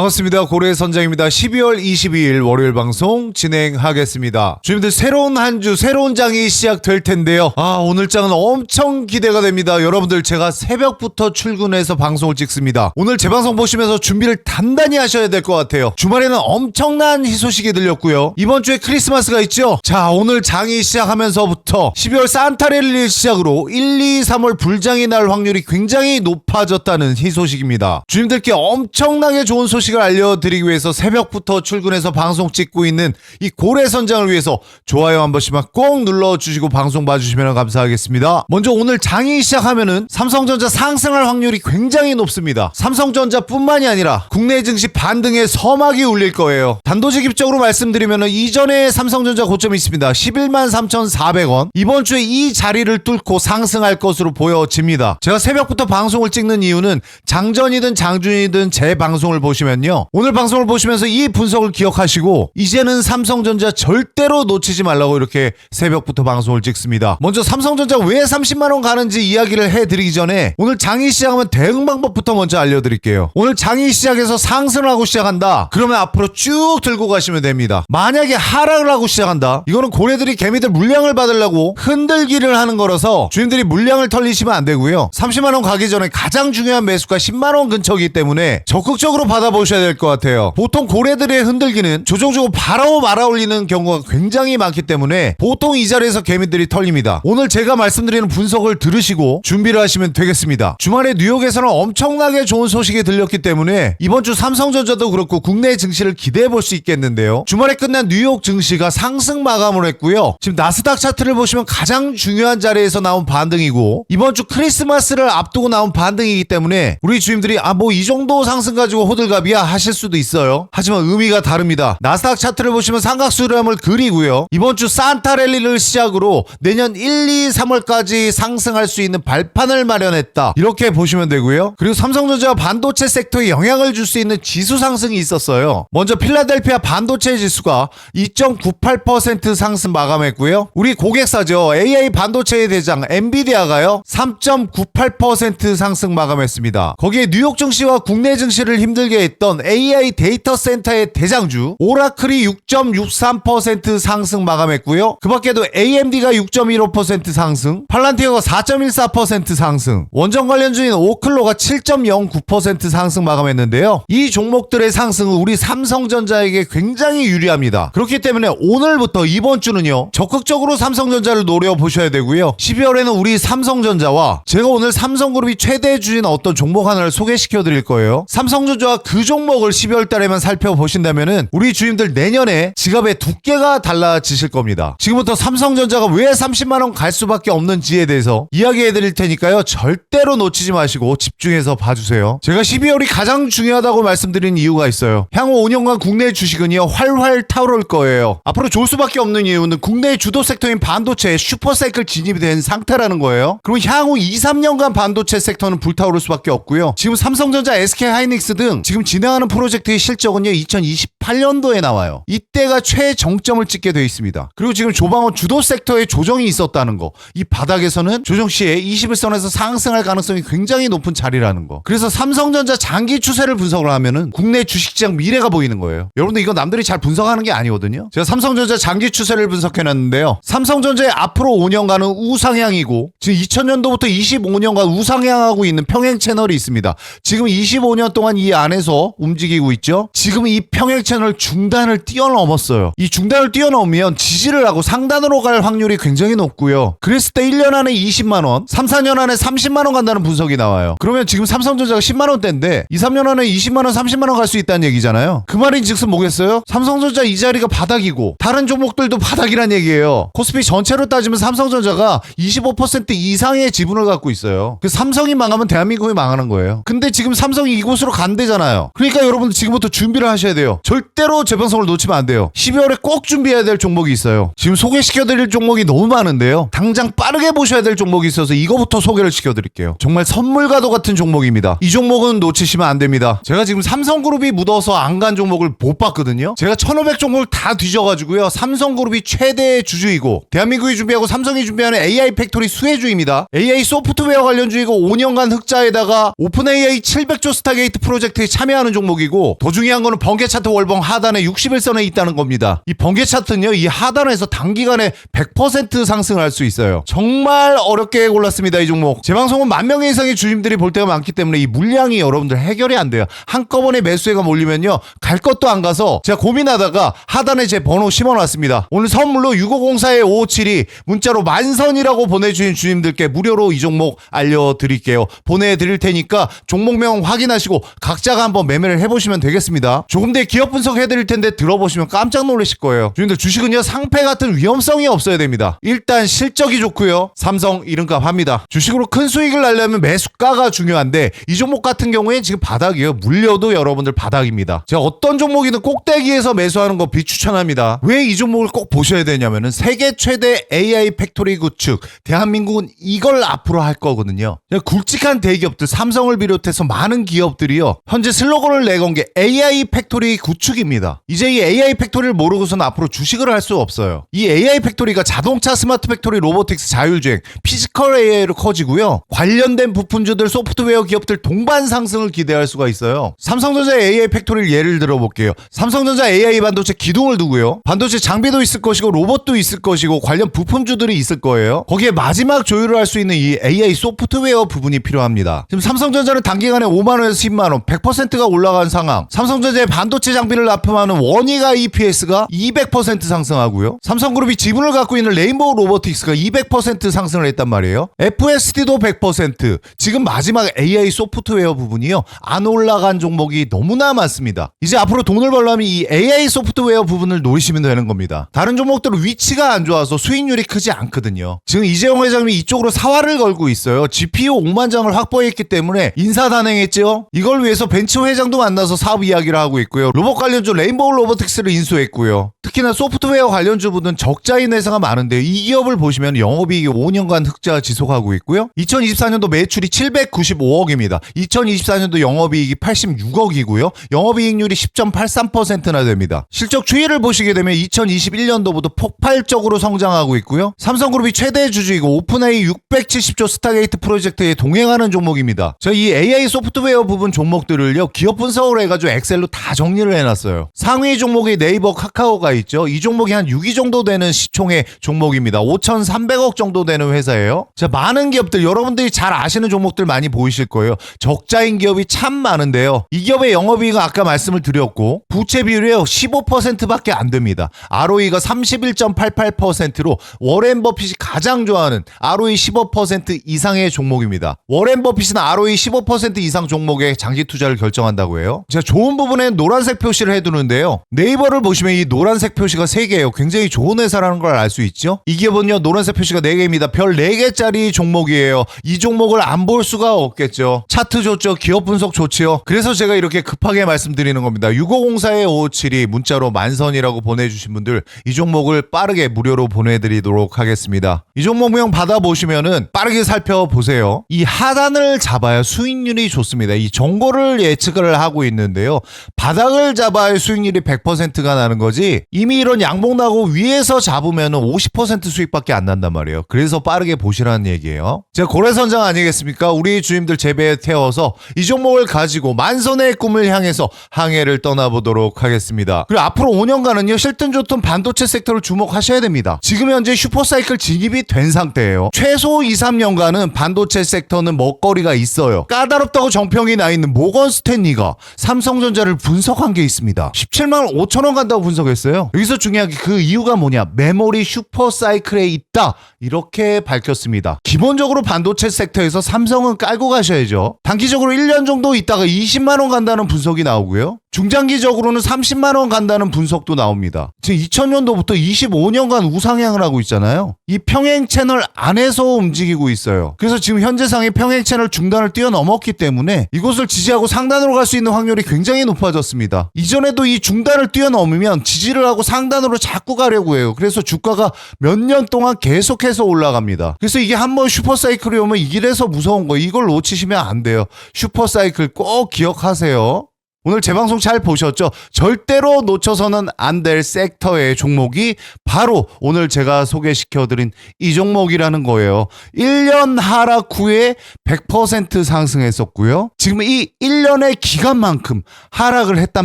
반갑습니다. 고래 선장입니다. 12월 22일 월요일 방송 진행하겠습니다. 주님들 새로운 한 주 새로운 장이 시작될 텐데요. 아 오늘 장은 엄청 기대가 됩니다. 여러분들 제가 새벽부터 출근해서 방송을 찍습니다. 오늘 제 방송 보시면서 준비를 단단히 하셔야 될 것 같아요. 주말에는 엄청난 희소식이 들렸고요. 이번 주에 크리스마스가 있죠. 자 오늘 장이 시작하면서부터 12월 산타렐리 시작으로 1, 2, 3월 불장이 날 확률이 굉장히 높아졌다는 희소식입니다. 주님들께 엄청나게 좋은 소식 을 알려드리기 위해서 새벽부터 출근해서 방송 찍고 있는 이 고래 선장을 위해서 좋아요 한 번씩만 꼭 눌러주시고 방송 봐주시면 감사하겠습니다. 먼저 오늘 장이 시작하면은 삼성전자 상승할 확률이 굉장히 높습니다. 삼성전자뿐만이 아니라 국내 증시 반등의 서막이 울릴 거예요. 단도직입적으로 말씀드리면은 이전에 삼성전자 고점이 있습니다. 11만 3,400원. 이번 주에 이 자리를 뚫고 상승할 것으로 보여집니다. 제가 새벽부터 방송을 찍는 이유는 장전이든 장준이든 제 방송을 보시면 요. 오늘 방송을 보시면서 이 분석을 기억하시고 이제는 삼성전자 절대로 놓치지 말라고 이렇게 새벽부터 방송을 찍습니다. 먼저 삼성전자 왜 30만 원 가는지 이야기를 해드리기 전에 오늘 장이 시작하면 대응 방법부터 먼저 알려드릴게요. 오늘 장이 시작해서 상승을 하고 시작한다. 그러면 앞으로 쭉 들고 가시면 됩니다. 만약에 하락을 하고 시작한다. 이거는 고래들이 개미들 물량을 받으려고 흔들기를 하는 거라서 주인들이 물량을 털리시면 안 되고요. 30만 원 가기 전에 가장 중요한 매수가 10만 원 근처이기 때문에 적극적으로 받아 보셔야 될 것 같아요. 보통 고래들의 흔들기는 조종주고 바로 말아올리는 경우가 굉장히 많기 때문에 보통 이 자리에서 개미들이 털립니다. 오늘 제가 말씀드리는 분석을 들으시고 준비를 하시면 되겠습니다. 주말에 뉴욕에서는 엄청나게 좋은 소식이 들렸기 때문에 이번 주 삼성전자도 그렇고 국내 증시를 기대해 볼 수 있겠는데요. 주말에 끝난 뉴욕 증시가 상승 마감을 했고요. 지금 나스닥 차트를 보시면 가장 중요한 자리에서 나온 반등이고 이번 주 크리스마스를 앞두고 나온 반등이기 때문에 우리 주임들이 아 뭐 이 정도 상승 가지고 호들갑이 야 하실 수도 있어요. 하지만 의미가 다릅니다. 나스닥 차트를 보시면 삼각수렴을 그리고요. 이번 주 산타 랠리를 시작으로 내년 1, 2, 3월까지 상승할 수 있는 발판을 마련했다. 이렇게 보시면 되고요. 그리고 삼성전자 반도체 섹터에 영향을 줄 수 있는 지수 상승이 있었어요. 먼저 필라델피아 반도체 지수가 2.98% 상승 마감했고요. 우리 고객사죠. AI 반도체의 대장 엔비디아가요. 3.98% 상승 마감했습니다. 거기에 뉴욕 증시와 국내 증시를 힘들게 했던 AI 데이터 센터의 대장주 오라클이 6.63% 상승 마감했고요. 그 밖에도 AMD가 6.15% 상승, 팔란티어가 4.14% 상승, 원전 관련주인 오클로가 7.09% 상승 마감했는데요. 이 종목들의 상승은 우리 삼성전자에게 굉장히 유리합니다. 그렇기 때문에 오늘부터 이번 주는요. 적극적으로 삼성전자를 노려보셔야 되고요. 12월에는 우리 삼성전자와 제가 오늘 삼성그룹이 최대 주인 어떤 종목 하나를 소개시켜 드릴 거예요. 삼성전자와 그 종목을 12월 달에만 살펴보신다면은 우리 주임들 내년에 지갑의 두께가 달라지실 겁니다. 지금부터 삼성전자가 왜 30만 원 갈 수밖에 없는지에 대해서 이야기해 드릴 테니까요. 절대로 놓치지 마시고 집중해서 봐 주세요. 제가 12월이 가장 중요하다고 말씀드린 이유가 있어요. 향후 5년간 국내 주식은요 활활 타오를 거예요. 앞으로 좋을 수밖에 없는 이유는 국내 주도 섹터인 반도체에 슈퍼사이클 진입이 된 상태라는 거예요. 그럼 향후 2, 3년간 반도체 섹터는 불타오를 수밖에 없고요. 지금 삼성전자, SK 하이닉스 등 지금 진행하는 프로젝트의 실적은요 2028년도에 나와요. 이때가 최정점을 찍게 돼 있습니다. 그리고 지금 조방어 주도 섹터에 조정이 있었다는 거. 이 바닥에서는 조정 시에 21선에서 상승할 가능성이 굉장히 높은 자리라는 거. 그래서 삼성전자 장기 추세를 분석을 하면은 국내 주식시장 미래가 보이는 거예요. 여러분들 이거 남들이 잘 분석하는 게 아니거든요. 제가 삼성전자 장기 추세를 분석해놨는데요. 삼성전자의 앞으로 5년간은 우상향이고 지금 2000년도부터 25년간 우상향하고 있는 평행 채널이 있습니다. 지금 25년 동안 이 안에서 움직이고 있죠. 지금 이 평행 채널 중단을 뛰어넘었어요. 이 중단을 뛰어넘으면 지지를 하고 상단으로 갈 확률이 굉장히 높고요. 그랬을 때 1년 안에 20만 원, 3, 4년 안에 30만 원 간다는 분석이 나와요. 그러면 지금 삼성전자가 10만 원대인데 2, 3년 안에 20만 원, 30만 원 갈 수 있다는 얘기잖아요. 그 말인 즉슨 뭐겠어요? 삼성전자 이 자리가 바닥이고 다른 종목들도 바닥이란 얘기예요. 코스피 전체로 따지면 삼성전자가 25% 이상의 지분을 갖고 있어요. 그 삼성이 망하면 대한민국이 망하는 거예요. 근데 지금 삼성이 이곳으로 간대잖아요. 그러니까 여러분들 지금부터 준비를 하셔야 돼요. 절대로 재방송을 놓치면 안 돼요. 12월에 꼭 준비해야 될 종목이 있어요. 지금 소개시켜드릴 종목이 너무 많은데요. 당장 빠르게 보셔야 될 종목이 있어서 이거부터 소개를 시켜드릴게요. 정말 선물과도 같은 종목입니다. 이 종목은 놓치시면 안 됩니다. 제가 지금 삼성그룹이 묻어서 안 간 종목을 못 봤거든요. 제가 1500 종목을 다 뒤져가지고요. 삼성그룹이 최대 주주이고 대한민국이 준비하고 삼성이 준비하는 AI 팩토리 수혜주입니다. AI 소프트웨어 관련 주이고 5년간 흑자에다가 오픈 AI 700조 스타게이트 프로젝트에 참여하는 하는 종목이고 더 중요한 거는 번개 차트 월봉 하단에 60일선에 있다는 겁니다. 이 번개 차트는요. 이 하단에서 단기간에 100% 상승할 수 있어요. 정말 어렵게 골랐습니다. 이 종목. 제 방송은 만 명의 이상의 주님들이 볼 때가 많기 때문에 이 물량이 여러분들 해결이 안 돼요. 한꺼번에 매수해가 몰리면요. 갈 것도 안 가서 제가 고민하다가 하단에 제 번호 심어놨습니다. 오늘 선물로 6504-557이 문자로 만선이라고 보내주신 주님들께 무료로 이 종목 알려드릴게요. 보내드릴 테니까 종목명 확인하시고 각자가 매매를 해보시면 되겠습니다. 조금 더 기업 분석해드릴 텐데 들어보시면 깜짝 놀라실 거예요. 주님들 주식은요 상패 같은 위험성이 없어야 됩니다. 일단 실적이 좋고요. 삼성 이름값 합니다. 주식으로 큰 수익을 날려면 매수가가 중요한데 이 종목 같은 경우에 지금 바닥이에요. 물려도 여러분들 바닥입니다. 제가 어떤 종목이든 꼭대기에서 매수하는 거 비추천합니다. 왜 이 종목을 꼭 보셔야 되냐면은 세계 최대 AI 팩토리 구축 대한민국은 이걸 앞으로 할 거거든요. 굵직한 대기업들 삼성을 비롯해서 많은 기업들이요. 현재 슬로 건을 내건 게 AI 팩토리 구축입니다. 이제 이 AI 팩토리를 모르고서는 앞으로 주식을 할 수 없어요. 이 AI 팩토리가 자동차 스마트 팩토리 로보틱스 자율주행 피지컬 AI로 커지고요. 관련된 부품주들 소프트웨어 기업들 동반 상승을 기대할 수가 있어요. 삼성전자 AI 팩토리를 예를 들어볼게요. 삼성전자 AI 반도체 기둥을 두고요. 반도체 장비도 있을 것이고 로봇도 있을 것이고 관련 부품주들이 있을 거예요. 거기에 마지막 조율을 할 수 있는 이 AI 소프트웨어 부분이 필요합니다. 지금 삼성전자는 단기간에 5만 원에서 10만 원, 100%가 올라간 상황. 삼성전자의 반도체 장비를 납품하는 원이가 EPS가 200% 상승하고요. 삼성그룹이 지분을 갖고 있는 레인보우 로보틱스가 200% 상승을 했단 말이에요. FSD도 100%. 지금 마지막 AI 소프트웨어 부분이요. 안 올라간 종목이 너무나 많습니다. 이제 앞으로 돈을 벌려면 이 AI 소프트웨어 부분을 노리시면 되는 겁니다. 다른 종목들은 위치가 안 좋아서 수익률이 크지 않거든요. 지금 이재용 회장님이 이쪽으로 사활을 걸고 있어요. GPU 5만 장을 확보했기 때문에 인사 단행했죠. 이걸 위해서 벤츠 회장 도 만나서 사업 이야기를 하고 있고요. 로봇 관련주 레인보우 로보틱스를 인수했고요. 특히나 소프트웨어 관련주분은 적자인 회사가 많은데 이 기업을 보시면 영업이익이 5년간 흑자 지속하고 있고요. 2024년도 매출이 795억입니다. 2024년도 영업이익이 86억이고요. 영업이익률이 10.83%나 됩니다. 실적 추이를 보시게 되면 2021년도부터 폭발적으로 성장하고 있고요. 삼성그룹이 최대 주주이고 오픈AI 670조 스타게이트 프로젝트에 동행하는 종목입니다. 저 이 AI 소프트웨어 부분 종목들을요 기업 분석을 해가지고 엑셀로 다 정리를 해놨어요. 상위 종목이 네이버, 카카오가 있죠. 이 종목이 한 6위 정도 되는 시총의 종목입니다. 5,300억 정도 되는 회사예요. 자 많은 기업들 여러분들이 잘 아시는 종목들 많이 보이실 거예요. 적자인 기업이 참 많은데요. 이 기업의 영업이익은 아까 말씀을 드렸고 부채 비율이요 15%밖에 안 됩니다. ROE가 31.88%로 워렌 버핏이 가장 좋아하는 ROE 15% 이상의 종목입니다. 워렌 버핏은 ROE 15% 이상 종목에 장기 투자를 결정한다고 해요. 제가 좋은 부분에 노란색 표시를 해두는데요. 네이버를 보시면 이 노란색 표시가 3개예요. 굉장히 좋은 회사라는 걸 알 수 있죠. 이 기업은요 노란색 표시가 4개입니다. 별 4개짜리 종목이에요. 이 종목을 안 볼 수가 없겠죠. 차트 좋죠. 기업 분석 좋지요. 그래서 제가 이렇게 급하게 말씀드리는 겁니다. 6504-557이 문자로 만선이라고 보내주신 분들 이 종목을 빠르게 무료로 보내드리도록 하겠습니다. 이 종목명 받아보시면은 빠르게 살펴보세요. 이 하단을 잡아야 수익률이 좋습니다. 이 정보를 예측을 하고 있는데요. 바닥을 잡아야 수익률이 100%가 나는 거지 이미 이런 양봉 나고 위에서 잡으면은 50% 수익밖에 안 난단 말이에요. 그래서 빠르게 보시라는 얘기예요. 제가 고래선장 아니겠습니까? 우리 주님들 재배에 태워서 이 종목을 가지고 만선의 꿈을 향해서 항해를 떠나보도록 하겠습니다. 그리고 앞으로 5년간은요 실든 좋던 반도체 섹터를 주목하셔야 됩니다. 지금 현재 슈퍼사이클 진입이 된 상태예요. 최소 2, 3년간은 반도체 섹터는 먹거리가 있어요. 까다롭다고 정평이 나 있는 모건 스탠리가 삼성전자를 분석한 게 있습니다. 17만 5천 원 간다고 분석했어요. 여기서 중요한 게 그 이유가 뭐냐? 메모리 슈퍼 사이클에 있다. 이렇게 밝혔습니다. 기본적으로 반도체 섹터에서 삼성은 깔고 가셔야죠. 단기적으로 1년 정도 있다가 20만 원 간다는 분석이 나오고요. 중장기적으로는 30만 원 간다는 분석도 나옵니다. 지금 2000년도부터 25년간 우상향을 하고 있잖아요. 이 평행 채널 안에서 움직이고 있어요. 그래서 지금 현재 상의 평행 채널 중단을 뛰어넘었기 때문에 이곳을 지지하고 상단으로 갈 수 있는 확률이 굉장히 높아졌습니다. 이전에도 이 중단을 뛰어넘으면 지지를 하고 상단으로 자꾸 가려고 해요. 그래서 주가가 몇 년 동안 계속해서 올라갑니다. 그래서 이게 한번 슈퍼사이클이 오면 이 길에서 무서운 거 이걸 놓치시면 안 돼요. 슈퍼사이클 꼭 기억하세요. 오늘 제 방송 잘 보셨죠? 절대로 놓쳐서는 안 될 섹터의 종목이 바로 오늘 제가 소개시켜드린 이 종목이라는 거예요. 1년 하락 후에 100% 상승했었고요. 지금 이 1년의 기간만큼 하락을 했단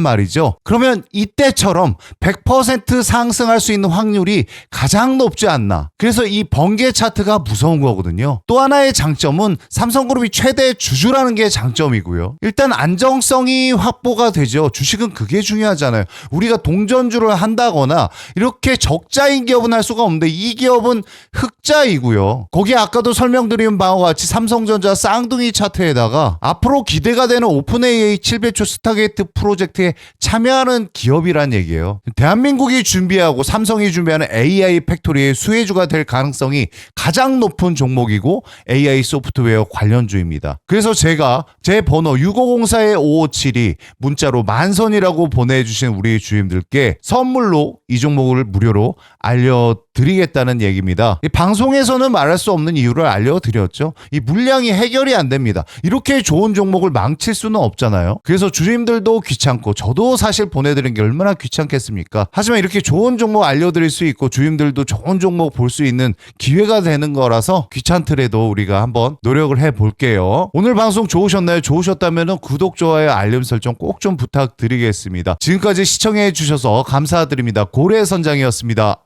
말이죠. 그러면 이때처럼 100% 상승할 수 있는 확률이 가장 높지 않나. 그래서 이 번개 차트가 무서운 거거든요. 또 하나의 장점은 삼성그룹이 최대 주주라는 게 장점이고요. 일단 안정성이 확보 가 되죠. 주식은 그게 중요하잖아요. 우리가 동전주를 한다거나 이렇게 적자인 기업은 할 수가 없는데 이 기업은 흑자이고요. 거기에 아까도 설명드린 바와 같이 삼성전자 쌍둥이 차트에다가 앞으로 기대가 되는 오픈 AI 700조 스타게이트 프로젝트에 참여하는 기업이란 얘기예요. 대한민국이 준비하고 삼성이 준비하는 AI 팩토리의 수혜주가 될 가능성이 가장 높은 종목이고 AI 소프트웨어 관련주입니다. 그래서 제가 제 번호 6504-5572 문자로 만선이라고 보내주신 우리 주임들께 선물로 이 종목을 무료로 알려 드리겠다는 얘기입니다. 이 방송에서는 말할 수 없는 이유를 알려드렸죠. 이 물량이 해결이 안 됩니다. 이렇게 좋은 종목을 망칠 수는 없잖아요. 그래서 주임들도 귀찮고 저도 사실 보내드린 게 얼마나 귀찮겠습니까? 하지만 이렇게 좋은 종목 알려드릴 수 있고 주임들도 좋은 종목 볼 수 있는 기회가 되는 거라서 귀찮더라도 우리가 한번 노력을 해 볼게요. 오늘 방송 좋으셨나요? 좋으셨다면 구독, 좋아요, 알림 설정 꼭 좀 부탁드리겠습니다. 지금까지 시청해 주셔서 감사드립니다. 고래 선장이었습니다.